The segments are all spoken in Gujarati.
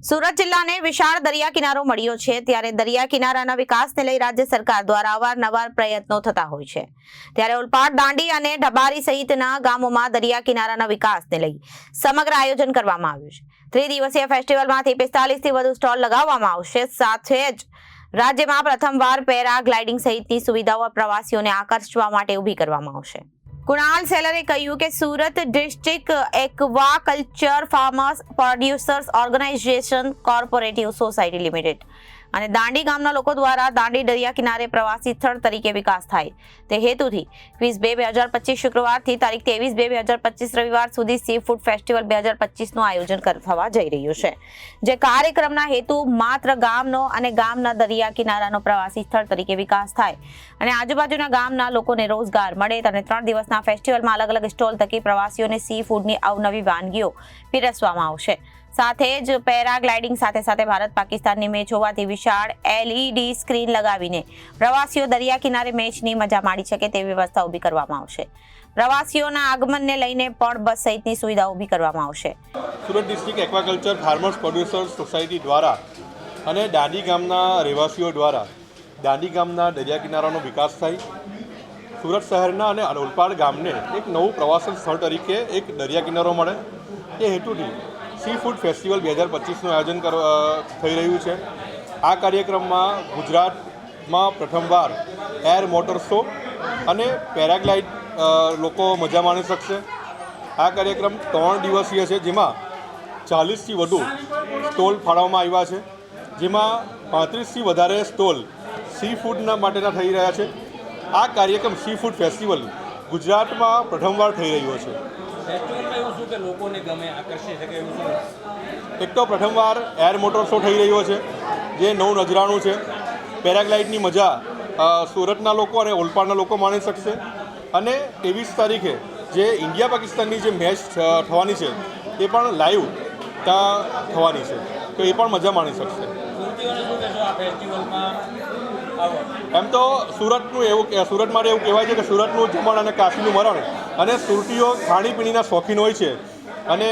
સુરત જિલ્લાને વિશાળ દરિયા કિનારો મળ્યો છે. ત્યારે દરિયા કિનારાના વિકાસને લઈ રાજ્ય સરકાર દ્વારા અવારનવાર પ્રયત્નો થતા હોય છે. ત્યારે ઉલપાડ, દાંડી અને ઢબારી સહિતના ગામોમાં દરિયા કિનારાના વિકાસને લઈ સમગ્ર આયોજન કરવામાં આવ્યું છે. ત્રિદિવસીય ફેસ્ટિવલમાંથી પિસ્તાલીસથી વધુ સ્ટોલ લગાવવામાં આવશે. સાથે જ રાજ્યમાં પ્રથમવાર પેરા ગ્લાઇડિંગ સહિતની સુવિધાઓ પ્રવાસીઓને આકર્ષવા માટે ઊભી કરવામાં આવશે. કુણાલ સેલરે કહ્યું કે Surat district aquaculture farmers producers organisation cooperative society limited અને દાંડી ગામના લોકો દ્વારા દાંડી દરિયા કિનારે પ્રવાસી સ્થળ તરીકે વિકાસ થાય. તે હેતુથી વીસ બે બે હજાર પચીસ શુક્રવારથી તારીખ ત્રેવીસ બે બે હજાર પચીસ રવિવાર સુધી સી ફૂડ ફેસ્ટિવલ બે હજાર પચીસનું આયોજન થવા જઈ રહ્યું છે. જે કાર્યક્રમના હેતુ માત્ર ગામનો અને ગામના દરિયા કિનારાનો પ્રવાસી સ્થળ તરીકે વિકાસ થાય. અને આજુબાજુના ગામના લોકોને રોજગાર મળે અને ત્રણ દિવસના ફેસ્ટિવલમાં અલગ અલગ સ્ટોલ થકી પ્રવાસીઓને સી ફૂડની અવનવી વાનગીઓ પીરસવામાં આવશે. સાથે જ પેરાગ્લાઇડિંગ સાથે સાથે ભારત પાકિસ્તાનની મેચ હોવાથી વિશાળ એલઈડી સ્ક્રીન લગાવીને પ્રવાસીઓ દરિયા કિનારે મેચની મજા માણી શકે તેવી વ્યવસ્થા ઊભી કરવામાં આવશે. પ્રવાસીઓના આગમનને લઈને પણ બસ સહિતની સુવિધા ઊભી કરવામાં આવશે. Surat district aquaculture farmers producers society દ્વારા અને દાંડી ગામના રહેવાસીઓ દ્વારા દાંડી ગામના દરિયા કિનારાનો વિકાસ થાય. સુરત શહેરના અને અનોલપાડ ગામને એક નવું પ્રવાસન સ્થળ તરીકે એક દરિયા કિનારો મળે. એ હેતુથી સી ફૂડ ફેસ્ટિવલ બે હજાર પચીસનું આયોજન થઈ રહ્યું છે. આ કાર્યક્રમમાં ગુજરાતમાં પ્રથમવાર એર મોટર શો અને પેરાગ્લાઇડ લોકો મજા માણી શકશે. આ કાર્યક્રમ ત્રણ દિવસીય છે, જેમાં ચાલીસથી વધુ સ્ટોલ ફાળવવામાં આવ્યા છે. જેમાં પાંત્રીસથી વધારે સ્ટોલ સી ફૂડના માટેના થઈ રહ્યા છે. આ કાર્યક્રમ સી ફૂડ ફેસ્ટિવલ ગુજરાતમાં પ્રથમવાર થઈ રહ્યો છે. શું કે લોકોને ગમે આકર્ષી શકે એવું શું એક તો પ્રથમવાર એર મોટર શો થઈ રહ્યો છે જે નવું નજરાણું છે. પેરાગ્લાઇડની મજા સુરતના લોકો અને ઓલપાડના લોકો માણી શકશે. અને ત્રેવીસ તારીખે જે ઇન્ડિયા પાકિસ્તાનની જે મેચ થવાની છે એ પણ લાઈવ ત્યાં થવાની છે. તો એ પણ મજા માણી શકશે. એમ તો સુરતનું એવું સુરત માટે એવું કહેવાય છે કે સુરતનું જમણ અને કાશીનું મરણ અને સુરતીઓ ખાણીપીણીના શોખીન હોય છે. અને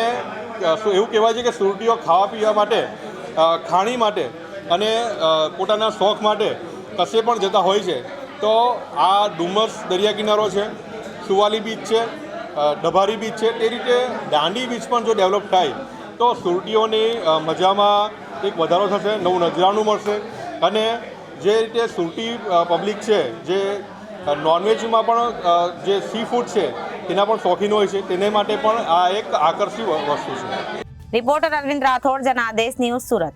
એવું કહેવાય છે કે સુરતીઓ ખાવા પીવા માટે ખાણી માટે અને પોતાના શોખ માટે કશે પણ જતા હોય છે. તો આ ડુમસ દરિયા કિનારો છે, સુવાલી બીચ છે ડભારી બીચ છે, તે રીતે દાંડી બીચ પણ જો ડેવલપ થાય, તો સુરતીઓની મજામાં એક વધારો થશે, નવું નજરાનું મળશે. અને જે રીતે સુરતી પબ્લિક છે, જે નોનવેજમાં પણ જે સી ફૂડ છે તેના પણ શોખીન હોય છે. તેને માટે પણ આ એક આકર્ષિત વસ્તુ છે. Reporter Arvind Rathod, Janadesh news Surat.